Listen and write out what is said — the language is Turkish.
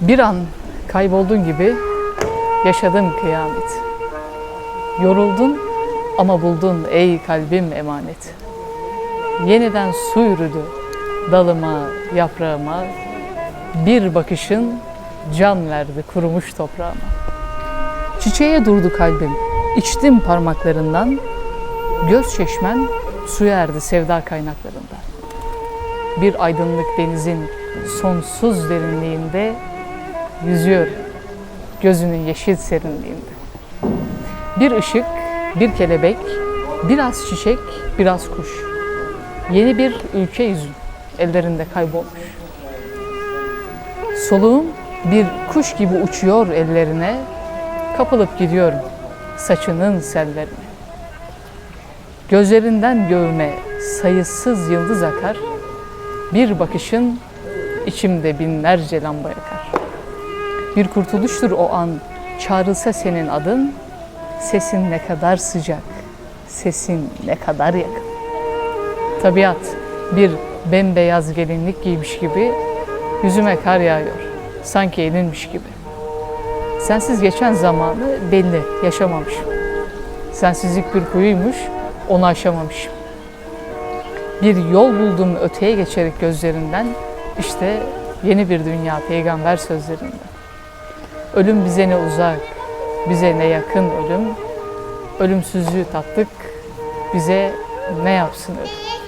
Bir an kayboldun gibi yaşadın kıyamet. Yoruldun ama buldun ey kalbim emanet. Yeniden su yürüdü dalıma, yaprağıma. Bir bakışın can verdi kurumuş toprağıma. Çiçeğe durdu kalbim, içtim parmaklarından. Göz çeşmen suya erdi sevda kaynaklarından. Bir aydınlık denizin sonsuz derinliğinde yüzüyorum. Gözünün yeşil serinliğinde. Bir ışık, bir kelebek, biraz çiçek, biraz kuş. Yeni bir ülke yüzün ellerinde kaybolmuş. Soluğum bir kuş gibi uçuyor ellerine, kapılıp gidiyorum saçının sellerine. Gözlerinden göğüme sayısız yıldız akar, bir bakışın içimde binlerce lamba yakar. Bir kurtuluştur o an, çağrılsa senin adın, sesin ne kadar sıcak, sesin ne kadar yakın. Tabiat bir bembeyaz gelinlik giymiş gibi yüzüme kar yağıyor. Sanki elinmiş gibi. Sensiz geçen zamanı belli, yaşamamışım. Sensizlik bir kuyuymuş, onu aşamamışım. Bir yol buldum öteye geçerek gözlerinden, işte yeni bir dünya peygamber sözlerinden. Ölüm bize ne uzak, bize ne yakın ölüm. Ölümsüzlüğü tattık, bize ne yapsın ölüm.